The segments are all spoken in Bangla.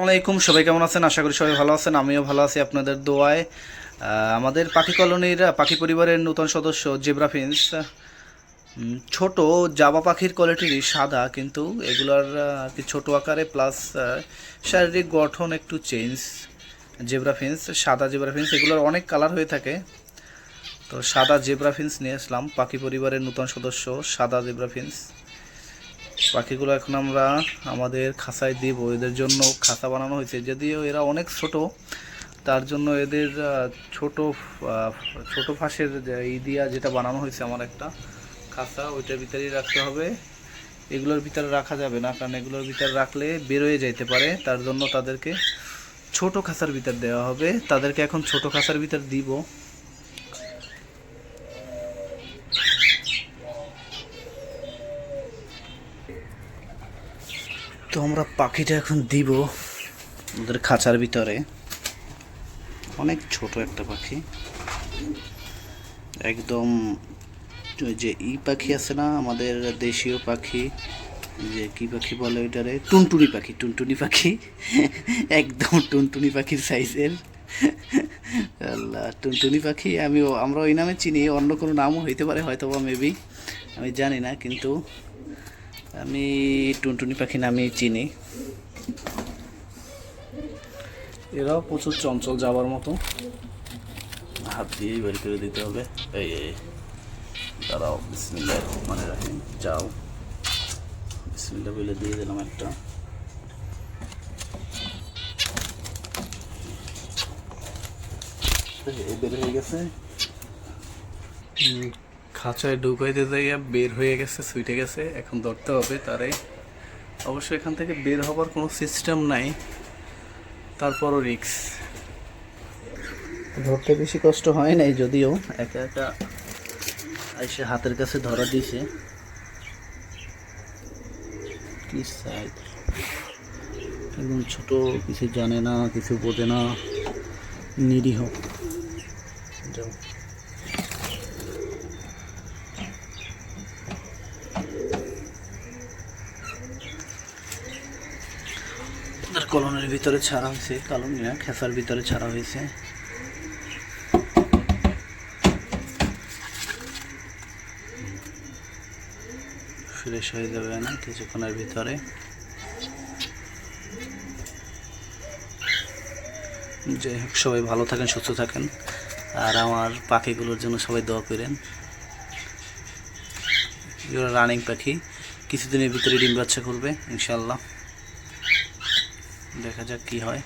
আসসালামাইকুম সবাই কেমন আছেন? আশা করি সবাই ভালো আছেন, আমিও ভালো আছি আপনাদের দোয়ায়। আমাদের পাখি কলোনির, পাখি পরিবারের নতুন সদস্য জেব্রা ফিন্স ছোট জাবা পাখির কোয়ালিটিরই সাদা, কিন্তু এগুলার আর কি ছোটো আকারে প্লাস শারীরিক গঠন একটু চেঞ্জ জেব্রা ফিন্স সাদা জেব্রা ফিন্স এগুলোর অনেক কালার হয়ে থাকে। তো সাদা জেব্রা ফিন্স নিয়ে আসলাম, পাখি পরিবারের নতুন সদস্য, সাদা জেব্রা ফিন্স পাখিগুলো এখন আমরা আমাদের খাঁচায় দিব। এদের জন্য খাঁচা বানানো হয়েছে। যদিও এরা অনেক ছোট, তার জন্য এদের ছোট ছোট ফাঁসের ই দিয়া যেটা বানানো হয়েছে আমার একটা খাঁচা ওইটার ভিতরেই রাখতে হবে। এগুলোর ভিতরে রাখা যাবে না, কারণ এগুলোর ভিতরে রাখলে বেরোয় যাইতে পারে। তার জন্য তাদেরকে ছোট খাঁচার ভিতর দেওয়া হবে। তাদেরকে এখন ছোট খাঁচার ভিতর দিব। তো আমরা পাখিটা এখন দিব ওদের খাঁচার ভিতরে। অনেক ছোট একটা পাখি। একদম যে ই পাখি আছে না, আমাদের দেশীয় পাখি যে কি পাখি বলে ওইটারে? টুনটুনি পাখি টুনটুনি পাখি। একদম টুনটুনি পাখির সাইজের। আল্লাহ, টুনটুনি পাখি আমি আমরা ওই নামে চিনি, অন্য কোনো নামও হইতে পারে হয়তো বা মেবি আমি জানি না, কিন্তু আমি টুনটুনি পাখি নামে চিনি। এরাও প্রচুর চঞ্চল যাওয়ার মতো। হাত দিয়েই বের করে দিতে হবে। এই এই দাঁড়াও বিসমিল্লাহ মানে রাখেন যাও। বিসমিল্লা বলে দিয়ে দিলাম একটা। এই বের হয়ে গেছে। হুম, খাঁচায় ঢুকাইতে যাইয়া বের হয়ে গেছে সুইটে গেছে, এখন ধরতে হবে তারে। অবশ্য এখান থেকে বের হবার কোনো সিস্টেম নাই, তারপরও রিক্স ধরতে বেশি কষ্ট হয় নাই যদিও, একা একা এসে হাতের কাছে ধরা দিয়েছে একদম ছোট, কিছু জানে না, কিছু বোঝে না, নিরীহ। যাও ওদের কলনের ভিতরে ছাড়া হয়েছে কলন না খেসার ভিতরে ছাড়া হয়েছে। ফ্রেশ হয়ে যাবে না, কিছুক্ষণের ভিতরে। যাই হোক, সবাই ভালো থাকেন, সুস্থ থাকেন। আর আমার পাখিগুলোর জন্য সবাই দোয়া করেন। রানিং পাখি। কিছুদিনের ভিতরে ডিম বাচ্চা করবে ইনশাল্লাহ দেখা যাক কি হয়।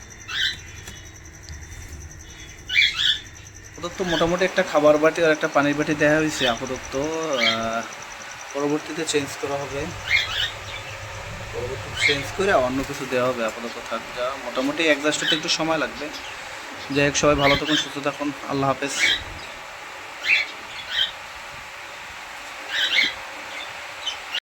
আপাতত মোটামুটি একটা খাবার বাটি আর একটা পানির বাটি দেওয়া হয়েছে আপাতত পরবর্তীতে চেঞ্জ করা হবে। পরবর্তীতে চেঞ্জ করে অন্য কিছু দেওয়া হবে আপাতত থাক, যা মোটামুটি অ্যাডজাস্ট হতে একটু সময় লাগবে। যাই হোক, সবাই ভালো থাকুন, সুস্থ থাকুন। আল্লাহ হাফেজ।